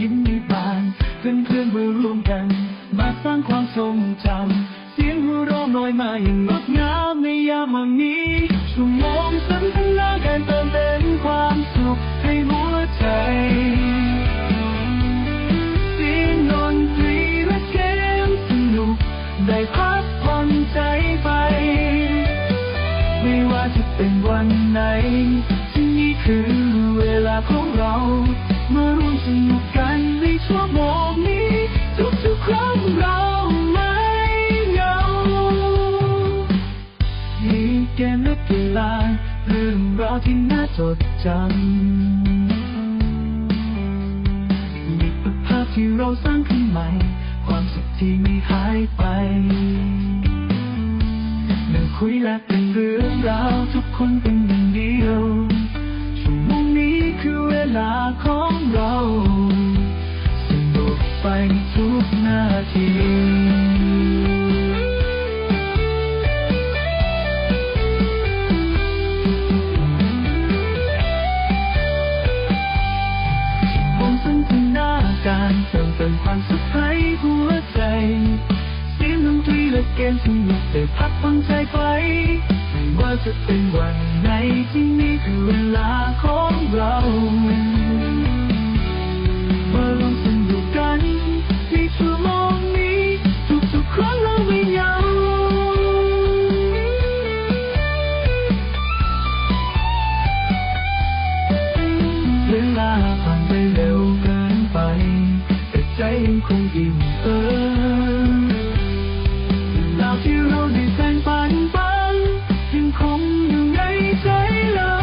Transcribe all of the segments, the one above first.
ยิ้มในบานเพื่อนเพื่อนมาร่วมกัน มาสร้างความทรงจำเสียงหัวเราะลอยมาอย่างงดงามในยามวันนี้ชั่วโมงสนทนาการเติมเต็มความสุขให้หัวใจสียงดนรีและเกมสนุกได้พักผ่อนใจไปไม่ว่าจะเป็นวันไหนที่นี่คือเวลาของเรา มาร่วมสนุก ที่น่าจดจำมีภาพที่เราสร้างขึ้นใหม่ ความสุขที่ไม่หายไปนั่งคุยและเป็นเรื่องราวทุกคนเป็นหนึ่งเดียวชั่วโมงนี้คือเวลาของเราสนุกไปทุกนาที ความสุขให้หัวใจเสียงดนตรีและเกมสนุกได้พักฟังใจไปไม่ว่าจะเป็นวันไหนที่นี่คือเวลาของ คงอิ่มเอิบเล่าที่เราได้แบ่งปันไปยังคงอยู่ในใจเรา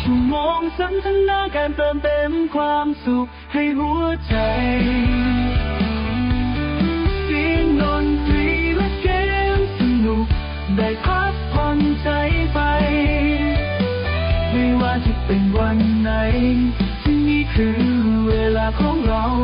ชั่วโมงสนทนาการเติมเต็มความสุขให้หัวใจ เว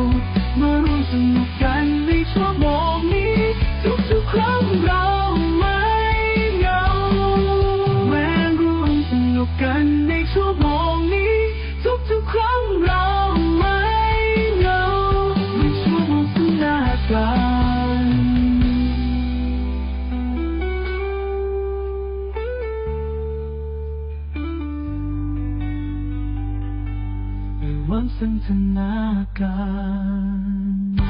วันสันทนาการ